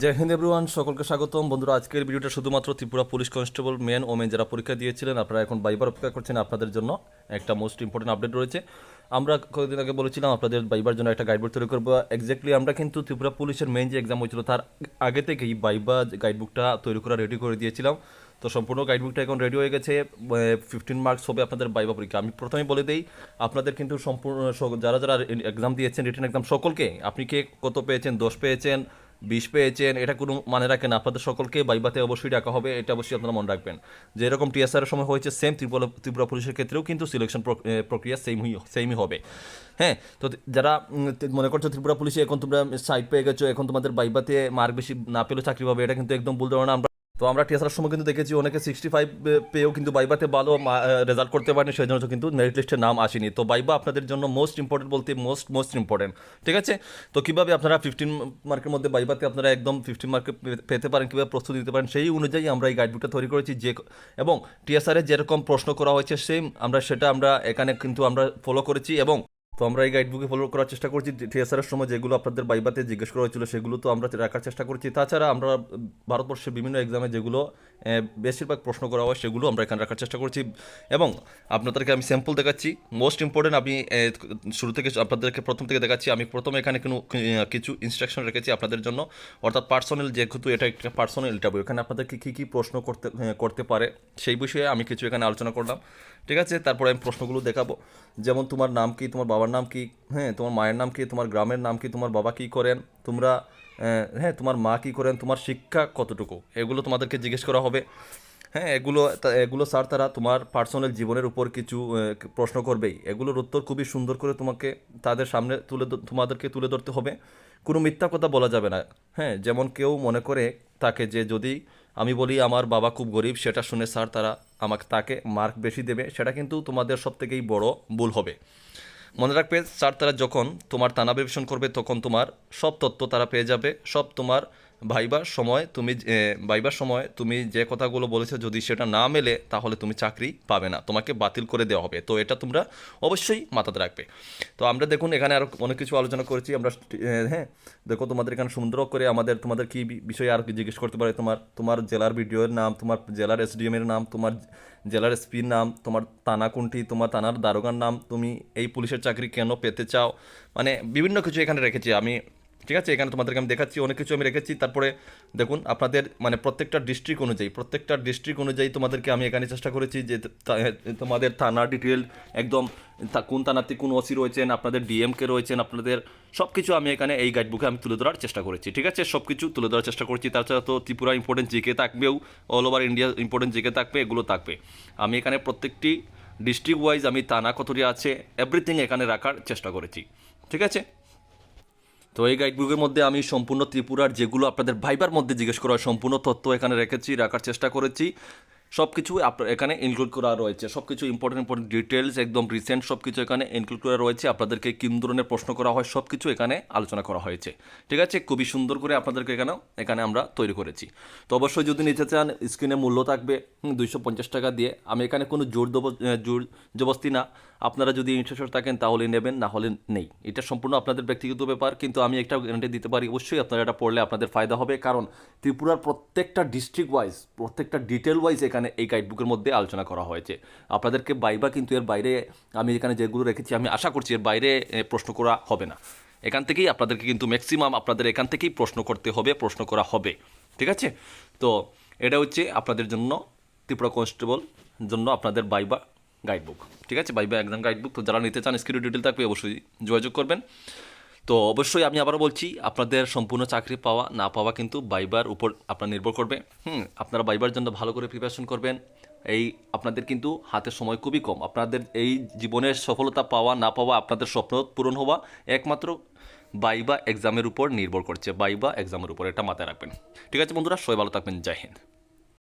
জয় Hind everyone সকলকে স্বাগতম। বন্ধুরা, আজকের ভিডিওটা শুধুমাত্র Tripura police constable men women যারা পরীক্ষা দিয়েছিলেন, আপনারা এখন বাইবার অপেক্ষা করছেন। আপনাদের জন্য একটা মোস্ট ইম্পর্টেন্ট আপডেট রয়েছে। আমরা কয়েকদিন আগে বলেছিলাম, আপনাদের বাইবার জন্য একটা গাইডবুক তৈরি করব। এক্স্যাক্টলি আমরা কিন্তু ত্রিপুরা পুলিশের মেন যে এক্সাম হয়েছিল, তার আগে থেকেই বাইবা গাইডবুকটা তৈরি করা রেডি করে দিয়েছিলাম। তো সম্পূর্ণ গাইডবুকটা এখন রেডি হয়ে গেছে। ফিফটিন মার্কস হবে আপনাদের বাইবা পরীক্ষা। আমি প্রথমে বলে দিই, আপনাদের কিন্তু সম্পূর্ণ যারা যারা এক্সাম দিয়েছেন রিটার্ন এক্সাম সকলকে, আপনি কে কত পেয়েছেন, দশ পেয়েছেন বিষ পেয়েছেন, এটা কোনো মানে রাখেন না। আপনাদের সকলকে বাইবাতে অবশ্যই ডাকা হবে, এটা অবশ্যই আপনারা মনে রাখবেন। যে এরকম টিএসআর এর সময় হয়েছে সেম ত্রিপুরা ত্রিপুরা পুলিশের ক্ষেত্রেও কিন্তু সিলেকশন প্রক্রিয়া সেম সেমই হবে। হ্যাঁ তো যারা মনে করছ ত্রিপুরা পুলিশে এখন তোমরা সাইড পেয়ে গেছো, এখন তোমাদের বাইবাতে মার্ক বেশি না পেলেও চাকরি পাবে, এটা কিন্তু একদম ভুল ধারণা। আমরা তো আমরা টিএসআর সময় কিন্তু দেখেছি অনেকে সিক্সটি ফাইভ পেয়েও কিন্তু বাইবাতে ভালো রেজাল্ট করতে পারেনি, সেই জন্য কিন্তু মেরিট লিস্টের নাম আসেনি। তো বাইবা আপনাদের জন্য মোস্ট ইম্পর্টেন্ট বলতে মোস্ট মোস্ট ইম্পর্টেন্ট ঠিক আছে? তো কীভাবে আপনারা ফিফটিন মার্কের মধ্যে বাইবাতে আপনারা একদম ফিফটিন মার্কে পেতে পারেন, কীভাবে প্রস্তুতি দিতে পারেন, সেই অনুযায়ী আমরা এই গাইডবুকটা তৈরি করেছি। যে, এবং টিএসআরে যেরকম প্রশ্ন করা হয়েছে সেম আমরা সেটা আমরা এখানে কিন্তু আমরা ফলো করেছি এবং তো আমরা এই গাইডবুকে ফলো করার চেষ্টা করছি। এর সময় যেগুলো আপনাদের বাইবাতে জিজ্ঞেস করা হয়েছিল সেগুলো তো আমরা রাখার চেষ্টা করছি। তাছাড়া আমরা ভারতবর্ষের বিভিন্ন এক্সামে যেগুলো বেশিরভাগ প্রশ্ন করা হয় সেগুলো আমরা এখানে রাখার চেষ্টা করছি। এবং আপনাদেরকে আমি স্যাম্পল দেখাচ্ছি। মোস্ট ইম্পর্টেন্ট আমি শুরু থেকে আপনাদেরকে প্রথম থেকে দেখাচ্ছি। আমি প্রথমে এখানে কোনো কিছু ইনস্ট্রাকশন রেখেছি আপনাদের জন্য। অর্থাৎ পার্সোনাল যেহেতু এটা একটা পার্সোনাল ইন্টারভিউ এখানে আপনাদেরকে কী কী প্রশ্ন করতে করতে পারে সেই বিষয়ে আমি কিছু এখানে আলোচনা করলাম। ঠিক আছে? তারপরে আমি প্রশ্নগুলো দেখাবো। যেমন তোমার নাম কি? তোমার বাবার নাম কি হ্যাঁ তোমার মায়ের নাম কি, তোমার গ্রামের নাম কি, তোমার বাবা কি করেন, তোমরা হ্যাঁ তোমার মা কি করেন, তোমার শিক্ষা কতটুকু, এগুলো তোমাদেরকে জিজ্ঞেস করা হবে। হ্যাঁ এগুলো এগুলো স্যার তারা তোমার পার্সোনাল জীবনের উপর কিছু প্রশ্ন করবেই। এগুলোর উত্তর খুবই সুন্দর করে তোমাকে তাদের সামনে তুলে তোমাদেরকে তুলে ধরতে হবে। কোনো মিথ্যা কথা বলা যাবে না। হ্যাঁ যেমন কেউ মনে করে তাকে যে যদি আমি বলি আমার বাবা খুব গরিব, সেটা শুনে স্যার তারা আমাকে, তাকে মার্ক বেশি দেবে, সেটা কিন্তু তোমাদের সব থেকেই বড় ভুল হবে। মনে রাখবে, স্যার, তারা যখন তোমার তানা বিবেচন করবে, তখন তোমার সব তথ্য তারা পেয়ে যাবে, সব তোমার ভাইবার সময় তুমি ভাইবার সময় তুমি যে কথাগুলো বলেছ যদি সেটা না মেলে তাহলে তুমি চাকরি পাবে না। তোমাকে বাতিল করে দেওয়া হবে। তো এটা তোমরা অবশ্যই মাথাতে রাখবে। তো আমরা দেখুন এখানে আরও অনেক কিছু আলোচনা করেছি। আমরা হ্যাঁ দেখো তোমাদের এখানে সুন্দর করে আমাদের, তোমাদের কি বিষয়ে আর জিজ্ঞেস করতে পারে? তোমার তোমার জেলার ভিডিওর নাম, তোমার জেলার এসডিএম এর নাম, তোমার জেলার এসপির নাম, তোমার থানা তোমার থানার দারোগার নাম, তুমি এই পুলিশের চাকরি কেন পেতে চাও? মানে বিভিন্ন কিছু এখানে রেখেছি। আমি ঠিক আছে? এখানে তোমাদেরকে আমি দেখাচ্ছি, অনেক কিছু আমি রেখেছি। তারপরে দেখুন, আপনাদের মানে প্রত্যেকটা ডিস্ট্রিক্ট অনুযায়ী, প্রত্যেকটা ডিস্ট্রিক্ট অনুযায়ী তোমাদেরকে আমি এখানে চেষ্টা করেছি যে তোমাদের থানার ডিটেল একদম কোন থানাতে কোন ওসি রয়েছেন, আপনাদের ডিএমকে রয়েছেন, আপনাদের সব কিছু আমি এখানে এই গাইডবুকে আমি তুলে ধরার চেষ্টা করেছি, ঠিক আছে? সব কিছু তুলে ধরার চেষ্টা করছি। তাছাড়া তো Tripura important GK থাকবেও all over India important GK থাকবে, এগুলো থাকবে। আমি এখানে প্রত্যেকটি ডিস্ট্রিক্ট ওয়াইজ আমি থানা কতরি আছে এভরিথিং এখানে রাখার চেষ্টা করেছি, ঠিক আছে? তো এই গাইডবুকের মধ্যে আমি সম্পূর্ণ ত্রিপুরার যেগুলো আপনাদের ভাইবার মধ্যে জিজ্ঞেস করা সম্পূর্ণ তথ্য এখানে রেখেছি, রাখার চেষ্টা করেছি। সব কিছু আপনার এখানে ইনক্লুড করা রয়েছে। সব কিছু ইম্পর্টেন্ট ইম্পর্টেন্ট ডিটেলস একদম রিসেন্ট সব কিছু এখানে ইনক্লুড করা রয়েছে। আপনাদেরকে কোন ধরনের প্রশ্ন করা হয় সব কিছু এখানে আলোচনা করা হয়েছে। ঠিক আছে? খুবই সুন্দর করে আপনাদেরকে এখানেও এখানে আমরা তৈরি করেছি। তো অবশ্যই যদি নিতে চান স্ক্রিনে মূল্য থাকবে দুইশো পঞ্চাশ টাকা দিয়ে। আমি এখানে কোনো জোর জবস্তি না। আপনারা যদি ইন্টারেস্টেড থাকেন, তাহলে নেবেন, না হলে নেই। এটা সম্পূর্ণ আপনাদের ব্যক্তিগত ব্যাপার, কিন্তু আমি একটা গ্যারান্টি দিতে পারি, অবশ্যই আপনারা এটা পড়লে আপনাদের ফায়দা হবে, কারণ ত্রিপুরার প্রত্যেকটা ডিস্ট্রিক্ট ওয়াইজ প্রত্যেকটা ডিটেল ওয়াইজ এখানে এই গাইডবুকের মধ্যে আলোচনা করা হয়েছে। আপনাদেরকে বাইবা, কিন্তু এর বাইরে আমি এখানে যেগুলো রেখেছি, আমি আশা করছি এর বাইরে প্রশ্ন করা হবে না। এখান থেকেই আপনাদেরকে কিন্তু ম্যাক্সিমাম আপনাদের এখান থেকেই প্রশ্ন করতে হবে, প্রশ্ন করা হবে। ঠিক আছে? তো, এটা হচ্ছে আপনাদের জন্য, ত্রিপুরা কনস্টেবল জন্য আপনাদের বাইবা গাইডবুক ঠিক আছে? বাইবা একদম গাইডবুক তো যারা নিতে চান স্ক্রিন ডিটেল থাকবে, অবশ্যই যোগাযোগ করবেন। তো অবশ্যই আমি আবারও বলছি, আপনাদের সম্পূর্ণ চাকরি পাওয়া, না পাওয়া কিন্তু বাইবার উপর আপনার নির্ভর করবে। হুম, আপনারা বাইবার জন্য ভালো করে প্রিপারেশন করবেন। এই আপনাদের কিন্তু হাতে সময় খুবই কম। আপনাদের এই জীবনের সফলতা পাওয়া, না পাওয়া আপনাদের স্বপ্ন পূরণ হওয়া একমাত্র বাইবা এক্সামের উপর নির্ভর করছে। বাইবা এক্সামের উপর এটা মাথায় রাখবেন। ঠিক আছে বন্ধুরা? সবাই ভালো থাকবেন। জয় হিন্দ।